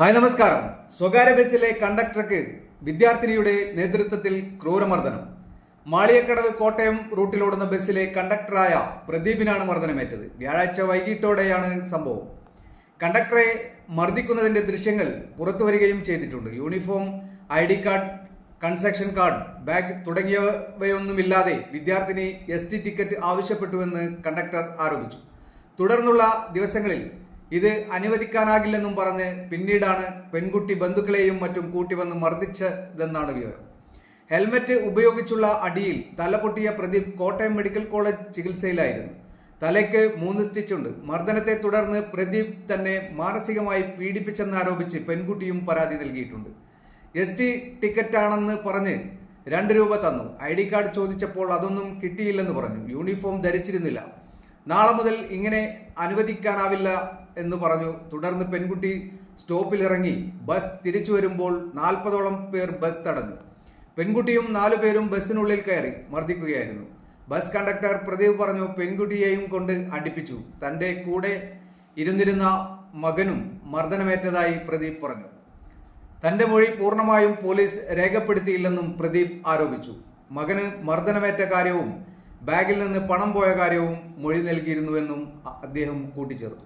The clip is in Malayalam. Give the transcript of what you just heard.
ഹായ് നമസ്കാരം. സ്വകാര്യ ബസ്സിലെ കണ്ടക്ടർക്ക് വിദ്യാർത്ഥിനിയുടെ നേതൃത്വത്തിൽ ക്രൂരമർദ്ദനം. മാളിയക്കടവ് കോട്ടയം റൂട്ടിലോടുന്ന ബസ്സിലെ കണ്ടക്ടറായ പ്രദീപിനാണ് മർദ്ദനമേറ്റത്. വ്യാഴാഴ്ച വൈകിട്ടോടെയാണ് സംഭവം. കണ്ടക്ടറെ മർദ്ദിക്കുന്നതിന്റെ ദൃശ്യങ്ങൾ പുറത്തു വരികയും ചെയ്തിട്ടുണ്ട്. Uniform I D card concession card bag തുടങ്ങിയവയൊന്നുമില്ലാതെ വിദ്യാർത്ഥിനി എസ് ടി ടിക്കറ്റ് ആവശ്യപ്പെട്ടുവെന്ന് കണ്ടക്ടർ ആരോപിച്ചു. തുടർന്നുള്ള ദിവസങ്ങളിൽ ഇത് അനുവദിക്കാനാകില്ലെന്നും പറഞ്ഞ് പിന്നീടാണ് പെൺകുട്ടി ബന്ധുക്കളെയും മറ്റും കൂട്ടിവന്ന് മർദ്ദിച്ചതെന്നാണ് വിവരം. ഹെൽമറ്റ് ഉപയോഗിച്ചുള്ള അടിയിൽ തല പൊട്ടിയ പ്രദീപ് കോട്ടയം മെഡിക്കൽ കോളേജ് ചികിത്സയിലായിരുന്നു. തലയ്ക്ക് മൂന്ന് സ്റ്റിച്ചുണ്ട് മർദ്ദനത്തെ തുടർന്ന് പ്രദീപ് തന്നെ മാനസികമായി പീഡിപ്പിച്ചെന്നാരോപിച്ച് പെൺകുട്ടിയും പരാതി നൽകിയിട്ടുണ്ട്. എസ് ടി ടിക്കറ്റാണെന്ന് പറഞ്ഞ് രണ്ട് രൂപ തന്നു. ഐ ഡി കാർഡ് ചോദിച്ചപ്പോൾ അതൊന്നും കിട്ടിയില്ലെന്ന് പറഞ്ഞു. യൂണിഫോം ധരിച്ചിരുന്നില്ല. നാളെ മുതൽ ഇങ്ങനെ അനുവദിക്കാനാവില്ല എന്ന് പറഞ്ഞു. തുടർന്ന് പെൺകുട്ടി സ്റ്റോപ്പിൽ ഇറങ്ങി ബസ് തിരിച്ചു വരുമ്പോൾ നാൽപ്പതോളം പേർ ബസ് തടഞ്ഞു. പെൺകുട്ടിയും നാലു പേരും ബസ്സിനുള്ളിൽ കയറി മർദ്ദിക്കുകയായിരുന്നു. ബസ് കണ്ടക്ടർ പ്രദീപ് പറഞ്ഞു പെൺകുട്ടിയെയും കൊണ്ട് അടിപ്പിച്ചു. തന്റെ കൂടെ ഇരുന്നിരുന്ന മകനും മർദ്ദനമേറ്റതായി പ്രദീപ് പറഞ്ഞു. തന്റെ മൊഴി പൂർണമായും പോലീസ് രേഖപ്പെടുത്തിയില്ലെന്നും പ്രദീപ് ആരോപിച്ചു. മകന് മർദ്ദനമേറ്റ കാര്യവും ബാഗിൽ നിന്ന് പണം പോയ കാര്യവും മൊഴി നൽകിയിരുന്നുവെന്നും അദ്ദേഹം കൂട്ടിച്ചേർത്തു.